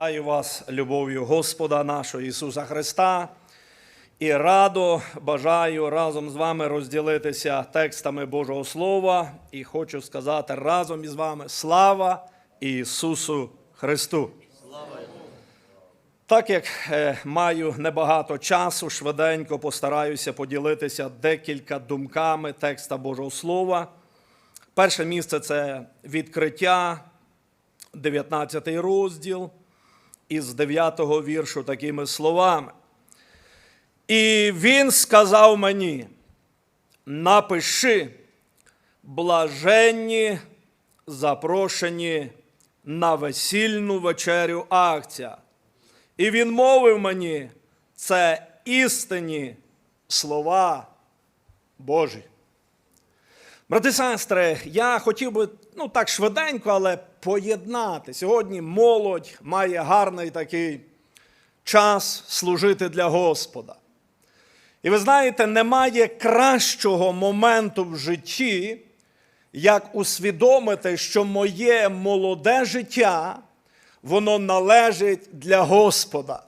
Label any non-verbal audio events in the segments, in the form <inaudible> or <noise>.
Вітаю вас любов'ю Господа нашого Ісуса Христа і радо бажаю разом з вами розділитися текстами Божого Слова і хочу сказати разом із вами слава Ісусу Христу. Так як е, маю небагато часу, швиденько постараюся поділитися декілька думками текста Божого Слова. Перше місце це відкриття, 19 розділ із 9 віршу такими словами. І він сказав мені: напиши, блаженні, запрошені на весільну вечерю акція. І він мовив мені, це істинні слова Божі. Брати сестри, я хотів би ну так швиденько, але поєднати. Сьогодні молодь має гарний такий час служити для Господа. І ви знаєте, немає кращого моменту в житті, як усвідомити, що моє молоде життя, воно належить для Господа.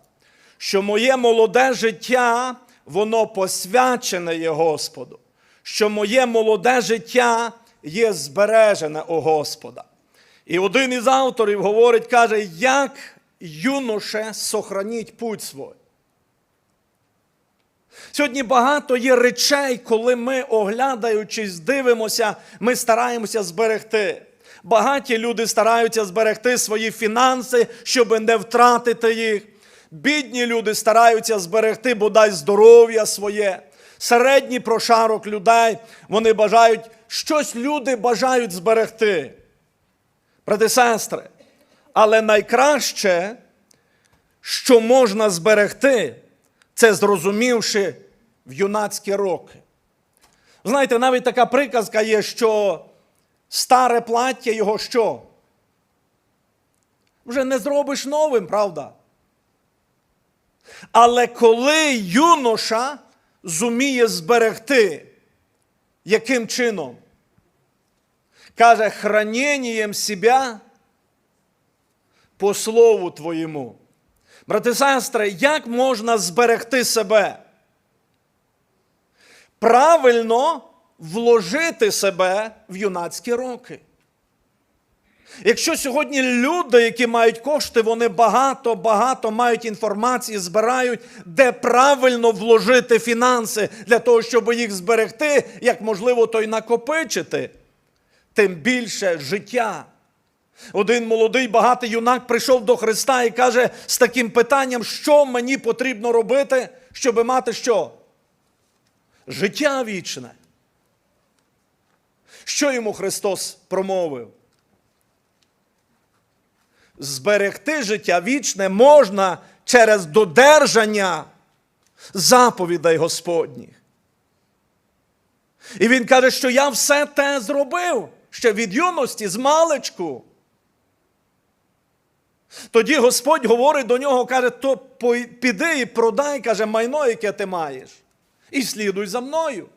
Що моє молоде життя, воно посвячене є Господу що моє молоде життя є збережене у Господа. І один із авторів говорить, каже, як юноше сохраніть путь свій. Сьогодні багато є речей, коли ми, оглядаючись, дивимося, ми стараємося зберегти. Багаті люди стараються зберегти свої фінанси, щоб не втратити їх. Бідні люди стараються зберегти бодай здоров'я своє середній прошарок людей, вони бажають, щось люди бажають зберегти. Брати сестри, але найкраще, що можна зберегти, це зрозумівши в юнацькі роки. Знаєте, навіть така приказка є, що старе плаття його що? Вже не зробиш новим, правда? Але коли юноша зуміє зберегти. Яким чином? Каже, храненням себе по слову твоєму. Брати і сестри, як можна зберегти себе? Правильно вложити себе в юнацькі роки. Якщо сьогодні люди, які мають кошти, вони багато-багато мають інформації, збирають, де правильно вложити фінанси для того, щоб їх зберегти, як можливо, то й накопичити, тим більше життя. Один молодий багатий юнак прийшов до Христа і каже з таким питанням, що мені потрібно робити, щоб мати що? Життя вічне. Що йому Христос промовив? зберегти життя вічне можна через додержання заповідей Господніх. І він каже, що я все те зробив ще від юності, з маличку. Тоді Господь говорить до нього, каже, то піди і продай, каже, майно, яке ти маєш, і слідуй за мною.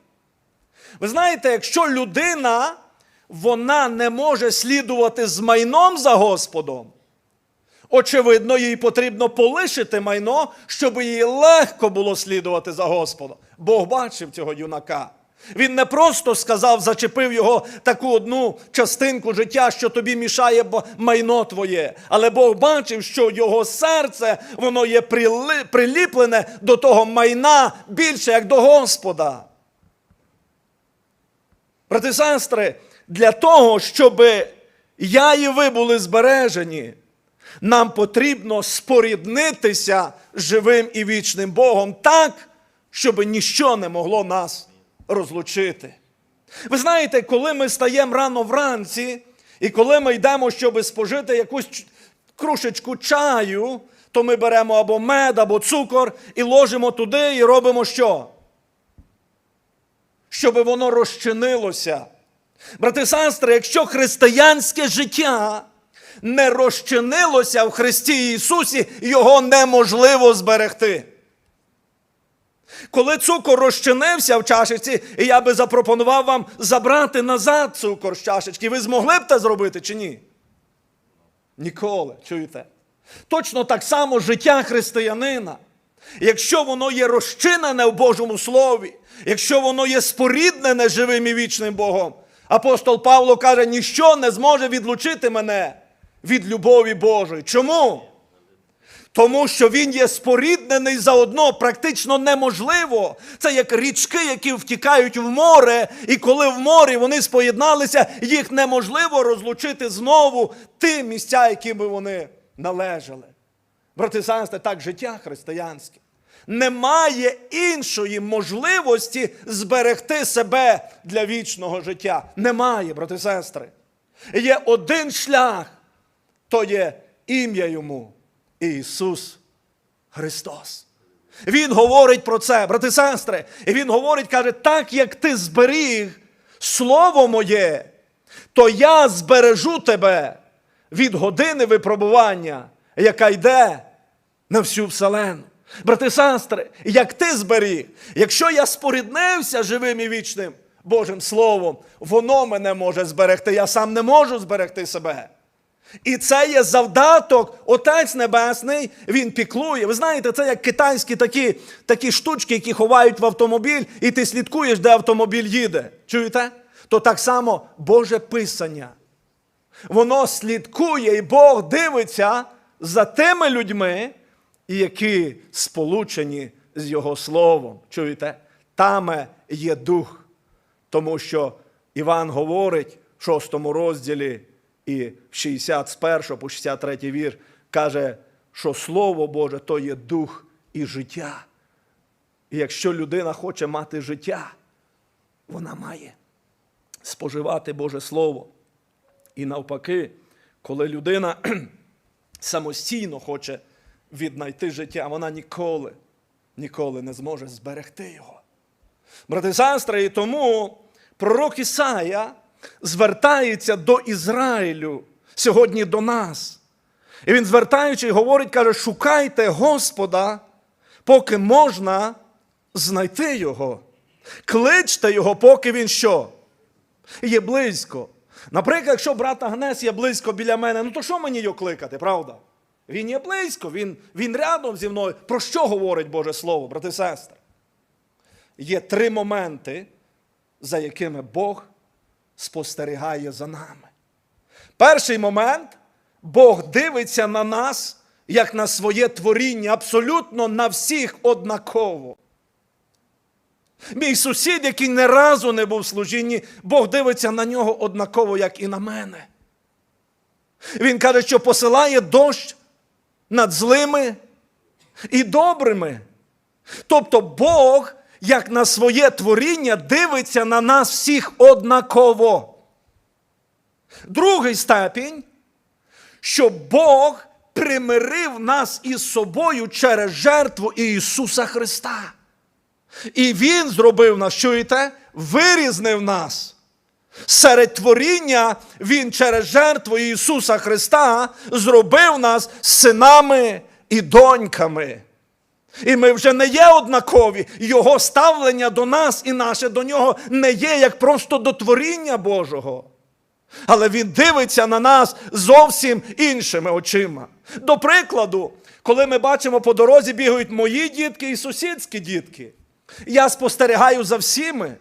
Ви знаєте, якщо людина, вона не може слідувати з майном за Господом, Очевидно, їй потрібно полишити майно, щоб їй легко було слідувати за Господом. Бог бачив цього юнака. Він не просто сказав, зачепив його таку одну частинку життя, що тобі мішає майно твоє. Але Бог бачив, що його серце воно є приліплене до того майна більше, як до Господа. Брати і сестри, для того, щоб я і ви були збережені. Нам потрібно споріднитися з живим і вічним Богом так, щоб ніщо не могло нас розлучити. Ви знаєте, коли ми стаємо рано вранці, і коли ми йдемо, щоб спожити якусь крушечку чаю, то ми беремо або мед, або цукор і ложимо туди і робимо що? Щоб воно розчинилося. Брати сестри, якщо християнське життя не розчинилося в Христі Ісусі, його неможливо зберегти. Коли цукор розчинився в чашечці, і я би запропонував вам забрати назад цукор з чашечки, ви змогли б це зробити чи ні? Ніколи, чуєте? Точно так само життя християнина. Якщо воно є розчинене в Божому Слові, якщо воно є споріднене живим і вічним Богом, апостол Павло каже, ніщо не зможе відлучити мене від любові Божої. Чому? Тому що він є споріднений заодно, практично неможливо. Це як річки, які втікають в море, і коли в морі вони споєдналися, їх неможливо розлучити знову ті місця, якими вони належали. Брати сестри, так життя християнське. Немає іншої можливості зберегти себе для вічного життя. Немає, брати сестри. Є один шлях, то є ім'я йому Ісус Христос. Він говорить про це, брати і сестри. І він говорить, каже, так як ти зберіг слово моє, то я збережу тебе від години випробування, яка йде на всю вселену. Брати і сестри, як ти зберіг, якщо я споріднився живим і вічним Божим Словом, воно мене може зберегти. Я сам не можу зберегти себе. І це є завдаток, Отець Небесний, він піклує. Ви знаєте, це як китайські такі, такі штучки, які ховають в автомобіль, і ти слідкуєш, де автомобіль їде. Чуєте? То так само Боже Писання. Воно слідкує, і Бог дивиться за тими людьми, які сполучені з Його Словом. Чуєте? Там є дух. Тому що Іван говорить в 6 розділі і в 61 по 63 вір, каже, що Слово Боже то є дух і життя. І якщо людина хоче мати життя, вона має споживати Боже Слово. І навпаки, коли людина <clears throat> самостійно хоче віднайти життя, вона ніколи, ніколи не зможе зберегти його. Брати і сестри, і тому пророк Ісая звертається до Ізраїлю сьогодні до нас. І він, звертаючи, говорить, каже: шукайте Господа, поки можна знайти Його. Кличте Його, поки він що? Є близько. Наприклад, якщо брат Агнес є близько біля мене, ну то що мені його кликати, правда? Він є близько, він, він рядом зі мною. Про що говорить Боже Слово, брати і сестри? Є три моменти, за якими Бог спостерігає за нами. Перший момент Бог дивиться на нас, як на своє творіння, абсолютно на всіх однаково. Мій сусід, який ні разу не був в служінні, Бог дивиться на нього однаково, як і на мене. Він каже, що посилає дощ над злими і добрими. Тобто Бог, як на своє творіння, дивиться на нас всіх однаково. Другий степінь, що Бог примирив нас із собою через жертву Ісуса Христа. І Він зробив нас, чуєте, вирізнив нас. Серед творіння Він через жертву Ісуса Христа зробив нас синами і доньками. І ми вже не є однакові. Його ставлення до нас і наше до нього не є як просто до творіння Божого. Але Він дивиться на нас зовсім іншими очима. До прикладу, коли ми бачимо по дорозі бігають мої дітки і сусідські дітки, я спостерігаю за всіми,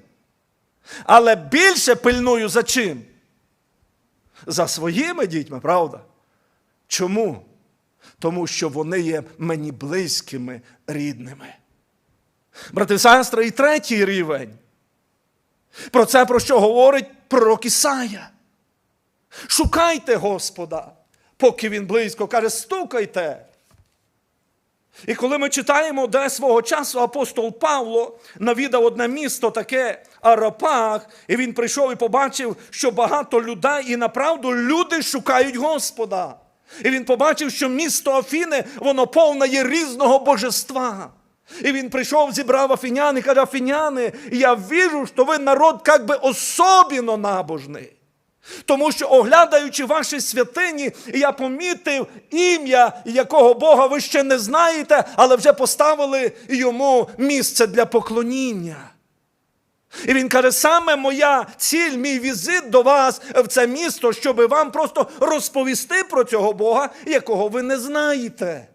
але більше пильную за чим? За своїми дітьми, правда? Чому? Тому що вони є мені близькими, рідними. Брати і сестри, і третій рівень. Про це про що говорить пророк Ісая. Шукайте Господа, поки він близько, каже, стукайте. І коли ми читаємо, де свого часу апостол Павло навідав одне місто, таке Арапах, і він прийшов і побачив, що багато людей, і направду люди шукають Господа. І він побачив, що місто Афіни, воно повне є різного божества. І він прийшов, зібрав афінян і каже, афіняни, я вірю, що ви народ як би особливо набожний. Тому що, оглядаючи ваші святині, я помітив ім'я, якого Бога ви ще не знаєте, але вже поставили йому місце для поклоніння. І він каже: саме моя ціль, мій візит до вас в це місто, щоб вам просто розповісти про цього Бога, якого ви не знаєте.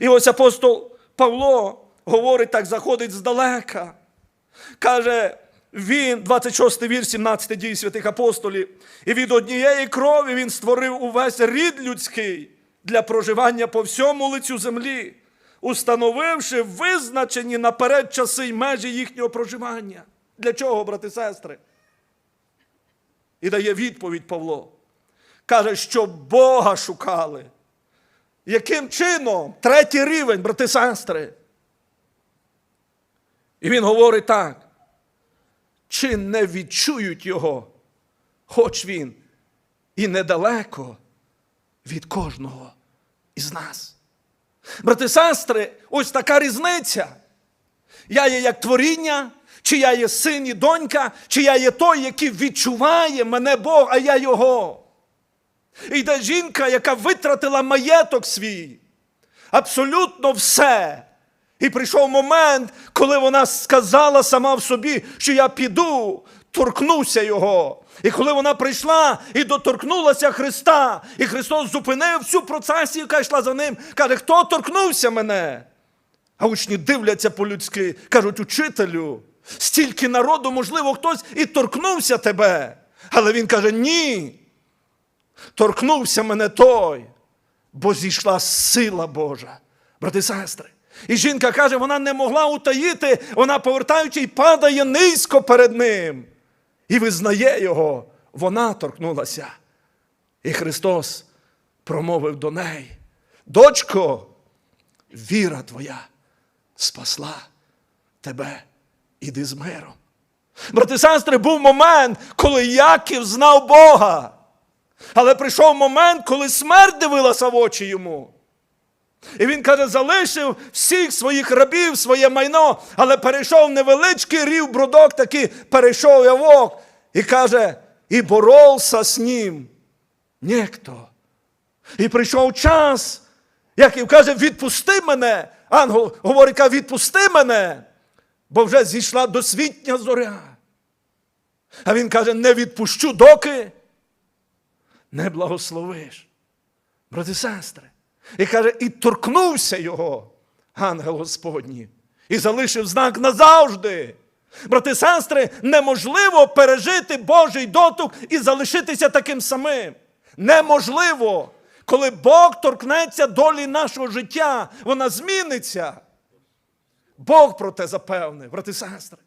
І ось апостол Павло говорить так, заходить здалека. Каже, він, 26 вірш, 17 дій святих апостолів, і від однієї крові він створив увесь рід людський для проживання по всьому лицю землі, установивши визначені наперед часи й межі їхнього проживання. Для чого, брати сестри? І дає відповідь Павло. Каже, що Бога шукали. Яким чином? Третій рівень, брати сестри. І він говорить так. Чи не відчують його, хоч він і недалеко від кожного із нас. Брати сестри, ось така різниця. Я є як творіння, чи я є син і донька, чи я є той, який відчуває мене Бог, а я його. І йде жінка, яка витратила маєток свій, абсолютно все. І прийшов момент, коли вона сказала сама в собі, що я піду, торкнуся його. І коли вона прийшла і доторкнулася Христа, і Христос зупинив всю процесію, яка йшла за ним, каже, хто торкнувся мене? А учні дивляться по-людськи, кажуть, учителю, стільки народу, можливо, хтось і торкнувся тебе. Але він каже, ні. Торкнувся мене той, бо зійшла сила Божа. Брати і сестри. І жінка каже, вона не могла утаїти, вона повертаючи і падає низько перед ним. І визнає його, вона торкнулася. І Христос промовив до неї: Дочко, віра твоя спасла тебе, іди з миром. Брати сестри, був момент, коли Яків знав Бога. Але прийшов момент, коли смерть дивилася в очі йому. І він каже, залишив всіх своїх рабів, своє майно, але перейшов невеличкий рів бродок, такий перейшов явок. І каже, і боровся з ним ніхто. І прийшов час, Яків каже, відпусти мене. Ангел говорить, каже, відпусти мене, бо вже зійшла досвітня зоря. А він каже, не відпущу, доки не благословиш. Брати і сестри. І каже, і торкнувся його ангел Господній, і залишив знак назавжди. Брати і сестри, неможливо пережити Божий дотук і залишитися таким самим. Неможливо. Коли Бог торкнеться долі нашого життя, вона зміниться. Бог про те запевнив, брати і сестри.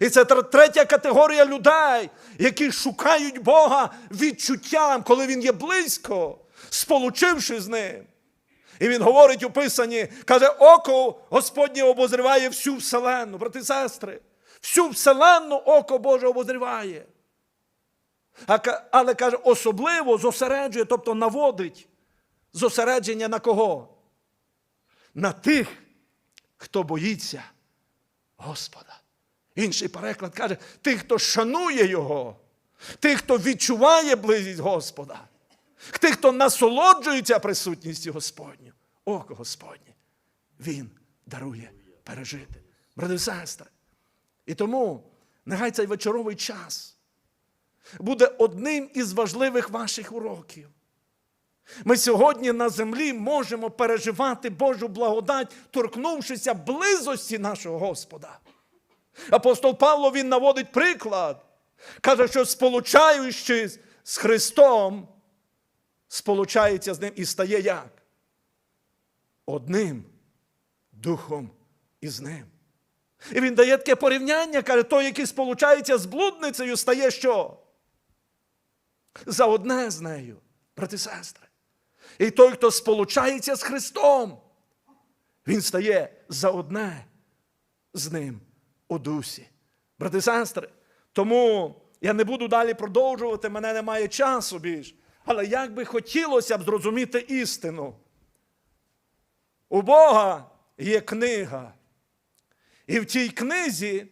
І це третя категорія людей, які шукають Бога відчуттям, коли Він є близько, сполучивши з ним. І він говорить у Писанні, каже, око Господнє обозріває всю вселенну, брати і сестри. Всю вселенну око Боже обозріває. Але каже, особливо зосереджує, тобто наводить зосередження на кого? На тих, хто боїться Господа. Інший переклад каже, тих, хто шанує Його, тих, хто відчуває близькість Господа, тих, хто насолоджується присутністю Господню. Око Господнє. Він дарує пережити. Брати і сестри. І тому нехай цей вечоровий час буде одним із важливих ваших уроків. Ми сьогодні на землі можемо переживати Божу благодать, торкнувшися близості нашого Господа. Апостол Павло він наводить приклад. Каже, що сполучаючись з Христом, сполучається з ним і стає як? Одним духом із ним. І він дає таке порівняння, каже, той, який сполучається з блудницею, стає що? За одне з нею, брати і сестри. І той, хто сполучається з Христом, він стає за одне з ним у дусі. Брати і сестри, тому я не буду далі продовжувати, мене немає часу більш. Але як би хотілося б зрозуміти істину. У Бога є книга. І в тій книзі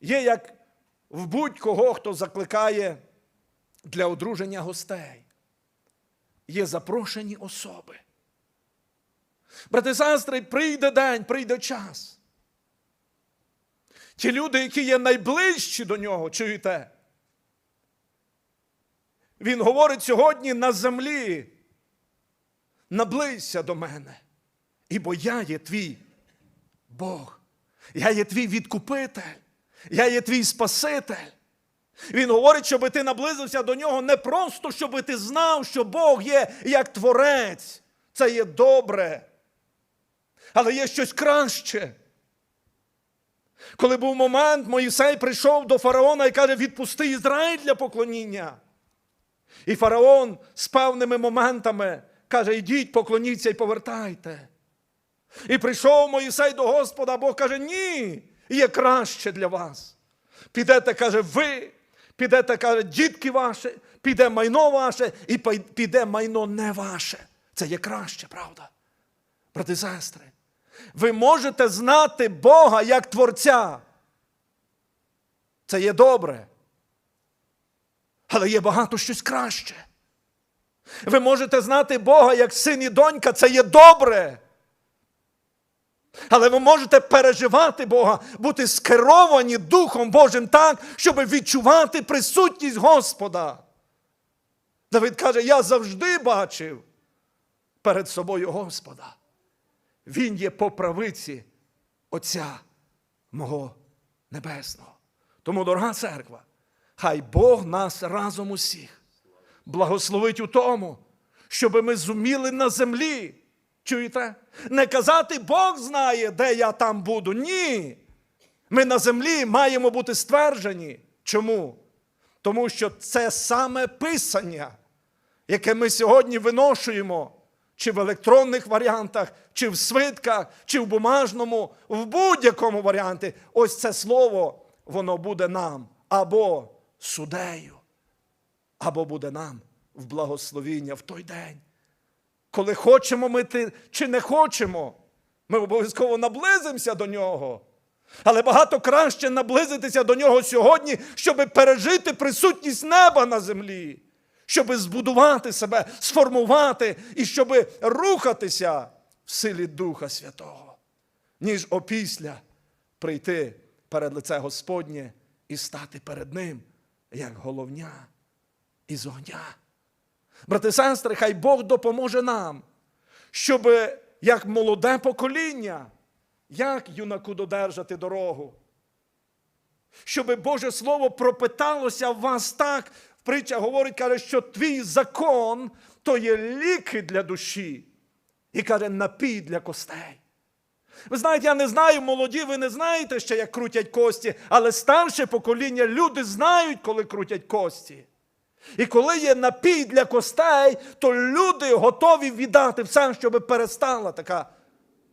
є як в будь-кого, хто закликає для одруження гостей. Є запрошені особи. Брати сестри, прийде день, прийде час. Ті люди, які є найближчі до нього, чуєте? Він говорить сьогодні на землі. Наблизься до мене, ібо я є твій Бог. Я є твій відкупитель, я є твій Спаситель. Він говорить, щоб ти наблизився до нього не просто, щоб ти знав, що Бог є як творець. Це є добре. Але є щось краще. Коли був момент, Моїсей прийшов до фараона і каже: відпусти Ізраїль для поклоніння. І фараон з певними моментами каже: йдіть, поклоніться і повертайте. І прийшов Моїсей до Господа, а Бог каже: ні, є краще для вас. Підете, каже, ви, підете, каже, дітки ваші, піде майно ваше, і піде майно не ваше. Це є краще, правда? Брати сестри, ви можете знати Бога як Творця. Це є добре. Але є багато щось краще. Ви можете знати Бога як син і донька, це є добре. Але ви можете переживати Бога, бути скеровані Духом Божим так, щоб відчувати присутність Господа. Давид каже: я завжди бачив перед собою Господа. Він є по правиці Отця мого Небесного. Тому, дорога церква, хай Бог нас разом усіх благословить у тому, щоб ми зуміли на землі. Чуєте? Не казати, Бог знає, де я там буду. Ні. Ми на землі маємо бути стверджені. Чому? Тому що це саме писання, яке ми сьогодні виношуємо, чи в електронних варіантах, чи в свитках, чи в бумажному, в будь-якому варіанті. Ось це слово, воно буде нам або судею, або буде нам в благословіння в той день. Коли хочемо ми чи не хочемо, ми обов'язково наблизимося до нього. Але багато краще наблизитися до нього сьогодні, щоб пережити присутність неба на землі, щоб збудувати себе, сформувати і щоб рухатися в силі Духа Святого, ніж опісля прийти перед лице Господнє і стати перед Ним, як головня із огня. Брати і сестри, хай Бог допоможе нам, щоб як молоде покоління, як юнаку додержати дорогу, щоб Боже Слово пропиталося в вас так. Притча говорить, каже, що твій закон то є ліки для душі. І каже, напій для костей. Ви знаєте, я не знаю, молоді, ви не знаєте ще, як крутять кості, але старше покоління люди знають, коли крутять кості. І коли є напій для костей, то люди готові віддати все, щоб перестала така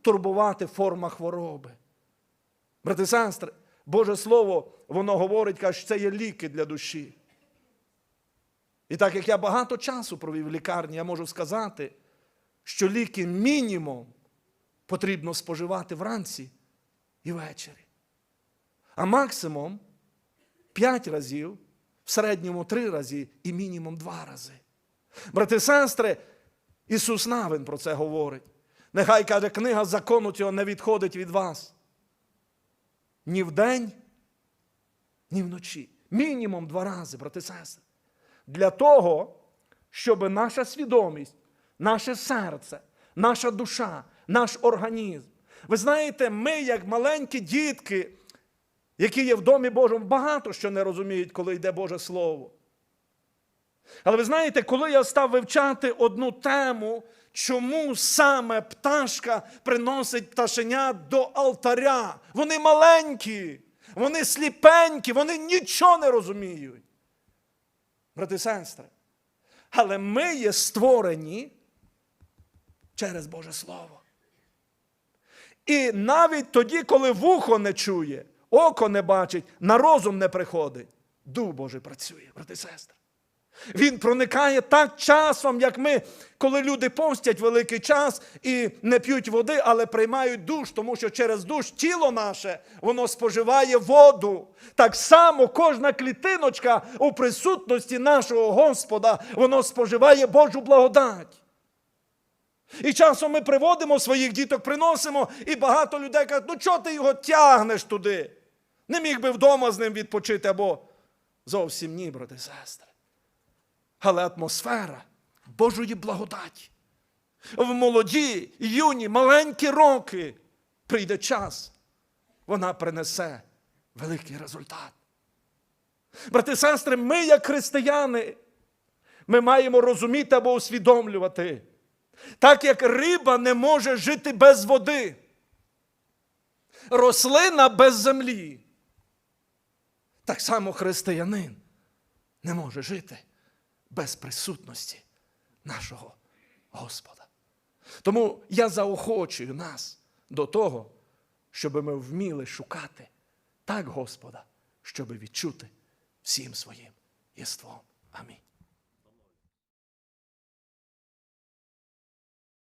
турбувати форма хвороби. Брати і сестри, Боже Слово, воно говорить, каже, що це є ліки для душі. І так як я багато часу провів в лікарні, я можу сказати, що ліки мінімум потрібно споживати вранці і ввечері. А максимум 5 разів в середньому три рази і мінімум два рази. Брати і сестри, Ісус Навин про це говорить. Нехай каже, книга закону цього не відходить від вас. Ні вдень, ні вночі. Мінімум два рази, брати і сестри. Для того, щоб наша свідомість, наше серце, наша душа, наш організм. Ви знаєте, ми, як маленькі дітки, які є в домі Божому, багато що не розуміють, коли йде Боже Слово. Але ви знаєте, коли я став вивчати одну тему, чому саме пташка приносить пташеня до алтаря? Вони маленькі, вони сліпенькі, вони нічого не розуміють. Брати і сестри, але ми є створені через Боже Слово. І навіть тоді, коли вухо не чує, око не бачить, на розум не приходить. Дух Божий працює, брати і сестри. Він проникає так часом, як ми, коли люди постять великий час і не п'ють води, але приймають душ, тому що через душ тіло наше воно споживає воду. Так само кожна клітиночка у присутності нашого Господа, воно споживає Божу благодать. І часом ми приводимо своїх діток, приносимо, і багато людей кажуть, ну чого ти його тягнеш туди? Не міг би вдома з ним відпочити або зовсім ні, брати і сестри. Але атмосфера Божої благодаті. В молоді, юні, маленькі роки прийде час, вона принесе великий результат. Брати і сестри, ми, як християни, ми маємо розуміти або усвідомлювати, так як риба не може жити без води, рослина без землі, так само християнин не може жити без присутності нашого Господа. Тому я заохочую нас до того, щоб ми вміли шукати так Господа, щоб відчути всім своїм єством. Амінь.